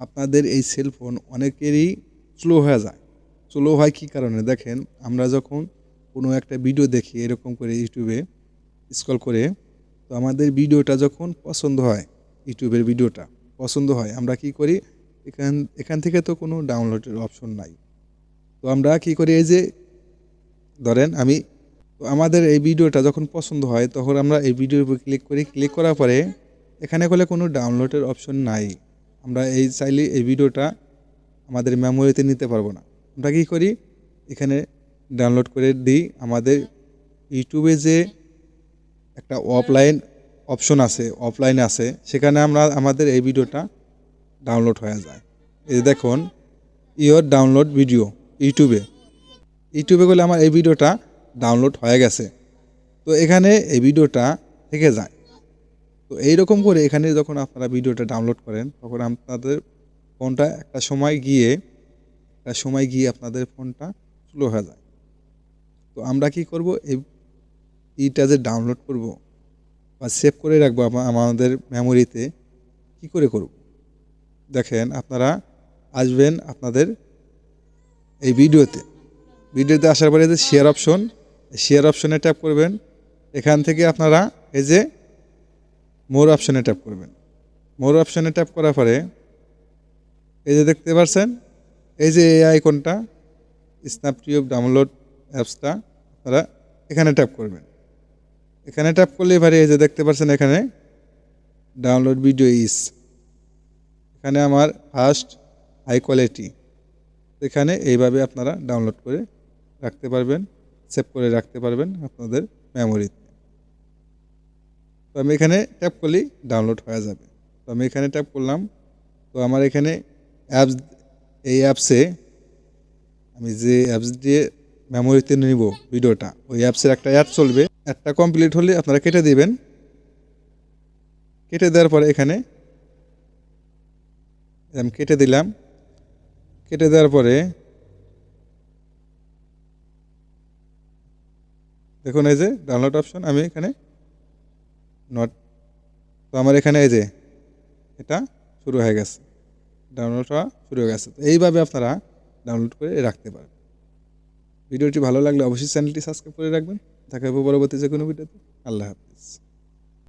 আপনাদের এই সেলফোন অনেকেরই স্লো হয়ে যায়। স্লো হয় কী কারণে? দেখেন, আমরা যখন কোনো একটা ভিডিও দেখি, এরকম করে ইউটিউবে স্ক্রল করে, তো আমাদের ভিডিওটা যখন পছন্দ হয় ইউটিউবের ভিডিওটা পছন্দ হয়, আমরা কি করি? এখান এখান থেকে তো কোনো ডাউনলোডের অপশন নাই। তো আমরা কি করি? এই যে, ধরেন আমি, তো আমাদের এই ভিডিওটা যখন পছন্দ হয়, তখন আমরা এই ভিডিওর উপর ক্লিক করি। ক্লিক করার পরে এখানে করলে কোনো ডাউনলোডের অপশন নাই। আমরা এই চাইলে এই ভিডিওটা আমাদের মেমোরিতে নিতে পারব না। আমরা কী করি? এখানে ডাউনলোড করে দিই। আমাদের ইউটিউবে যে একটা অফলাইন অপশন আছে অফলাইন আছে, সেখানে আমরা আমাদের এই ভিডিওটা ডাউনলোড হয়ে যায়। এই দেখুন ইয়োর ডাউনলোড ভিডিও ইউটিউবে। ইউটিউবে গেলে আমার এই ভিডিওটা ডাউনলোড হয়ে গেছে। তো এখানে এই ভিডিওটা থেকে যায়। তো এইরকম করে এখানে যখন আপনারা ভিডিওটা ডাউনলোড করেন, তখন আপনাদের ফোনটা একটা সময় গিয়ে, একটা সময় গিয়ে আপনাদের ফোনটা স্লো হয়ে যায়। তো আমরা কি করব? এই ইটা যে ডাউনলোড করব বা সেভ করে রাখব আমাদের মেমোরিতে কি করে করব? দেখেন আপনারা আসবেন আপনাদের এই ভিডিওতে। ভিডিওতে আসার পরে যে শেয়ার অপশন শেয়ার অপশনে ট্যাপ করবেন। এখান থেকে আপনারা এই যে মোর অপশনে ট্যাপ করবেন। মোর অপশনে ট্যাপ করার পরে এই যে দেখতে পাচ্ছেন এই যে এই আইকনটা স্ন্যাপটিউব ডাউনলোড অ্যাপসটা আপনারা এখানে ট্যাপ করবেন। এখানে ট্যাপ করলে এবারে এই যে দেখতে পাচ্ছেন এখানে ডাউনলোড ভিডিও ইস এখানে আমার ফার্স্ট হাই কোয়ালিটি এখানে এইভাবে আপনারা ডাউনলোড করে রাখতে পারবেন সেভ করে রাখতে পারবেন আপনাদের মেমোরিতে তো আমি এখানে ট্যাপ করলেই ডাউনলোড হয়ে যাবে। তো আমি এখানে ট্যাপ করলাম। তো আমার এখানে অ্যাপস এই অ্যাপসে আমি যে অ্যাপস দিয়ে মেমোরিতে নিব ভিডিওটা, ওই অ্যাপসের একটা অ্যাড চলবে। অ্যাডটা কমপ্লিট হলে আপনারা কেটে দিবেন। কেটে দেওয়ার পরে এখানে আমি কেটে দিলাম। কেটে দেওয়ার পরে দেখুন এই যে ডাউনলোড অপশন আমি এখানে নট তো আমার এখানে এই যে, এটা শুরু হয়ে গেছে। ডাউনলোড হওয়া শুরু হয়ে গেছে। তো এইভাবে আপনারা ডাউনলোড করে রাখতে পারেন। ভিডিওটি ভালো লাগলে অবশ্যই চ্যানেলটি সাবস্ক্রাইব করে রাখবেন। দেখা হবে পরবর্তী যে কোনো ভিডিওতে। আল্লাহ হাফিজ।